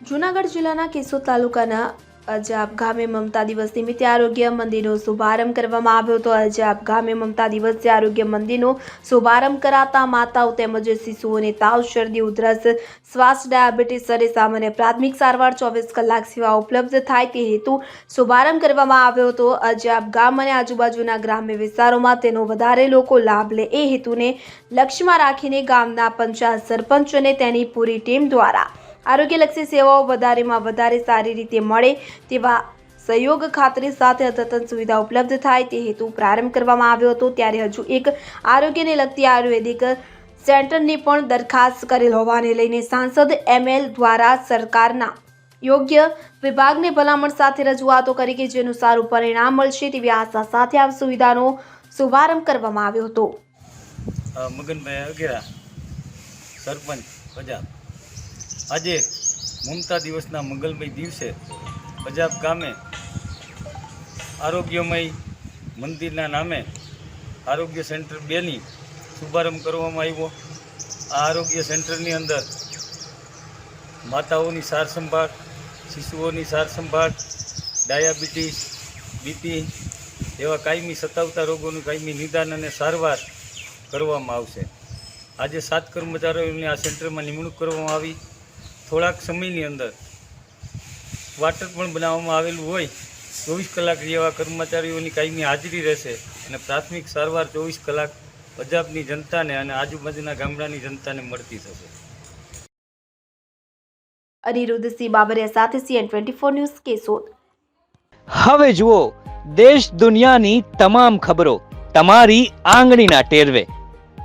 જૂનાગઢ જિલ્લાના કેશોદ તાલુકાના અજાબ ગામે મમતા દિવસ નિમિત્તે આરોગ્ય મંદિરનો શુભારંભ કરવામાં આવ્યો હતો. અજાબ ગામે મમતા દિવસે આરોગ્ય મંદિરનો શુભારંભ કરાતા માતાઓ તેમજ શિશુઓને તાવ, શરદી, ઉધરસ, શ્વાસ, ડાયાબિટીસ અને સામાન્ય પ્રાથમિક સારવાર ચોવીસ કલાક સેવા ઉપલબ્ધ થાય તે હેતુ શુભારંભ કરવામાં આવ્યો હતો. અજાબ ગામ અને આજુબાજુના ગ્રામ્ય વિસ્તારોમાં તેનો વધારે લોકો લાભ લે એ હેતુને લક્ષ્યમાં રાખીને ગામના પંચાયત સરપંચ અને તેની પૂરી ટીમ દ્વારા આરોગ્યલક્ષી સેવાઓ વધારેમાં વધારે સારી રીતે મળે તેવા સહયોગ ખાતરી સાથે અદ્યતન સુવિધા ઉપલબ્ધ થાય તે હેતુ પ્રારંભ કરવામાં આવ્યો હતો. ત્યારે હજુ એક આરોગ્યને લગતી આયુર્વેદિક સેન્ટરની પણ દરખાસ્ત કરેલ હોવાને લઈને સાંસદ એમએલ દ્વારા સરકારના યોગ્ય વિભાગને ભલામણ સાથે રજૂઆતો કરી કે જેનું સારું પરિણામ મળશે તેવી આશા સાથે આ સુવિધાનો શુભારંભ કરવામાં આવ્યો હતો. મગનભાઈ અગેરા સરપંચ પંજાબ આજે મમતા દિવસના મંગલમય દિવસે પંજાબ ગામે આરોગ્યમય મંદિરના નામે આરોગ્ય સેન્ટર બેની શુભારંભ કરવામાં આવ્યો. આ આરોગ્ય સેન્ટરની અંદર માતાઓની સાર સંભાળ શિશુઓની સાર સંભાળ ડાયાબિટીસ, બીપી એવા કાયમી સતાવતા રોગોનું કાયમી નિદાન અને સારવાર કરવામાં આવશે. આજે સાત કર્મચારીઓની આ સેન્ટરમાં નિમણૂક કરવામાં આવી. થોડાક સમયની અંદર વાટર પણ બનાવવામાં આવેલું હોય ચોવીસ કલાક જેવા કર્મચારીઓની કાયમી હાજરી રહેશે અને પ્રાથમિક સારવાર ચોવીસ કલાક પંજાબની જનતાને અને આજુબાજુના ગામડાની જનતાને મળતી થશે. અનિરુદ્ધસિંહ બાબરિયા સાથે CN twenty four news Keshod. હવે જુઓ દેશ દુનિયાની તમામ ખબરો તમારી આંગળીના ટેરવે.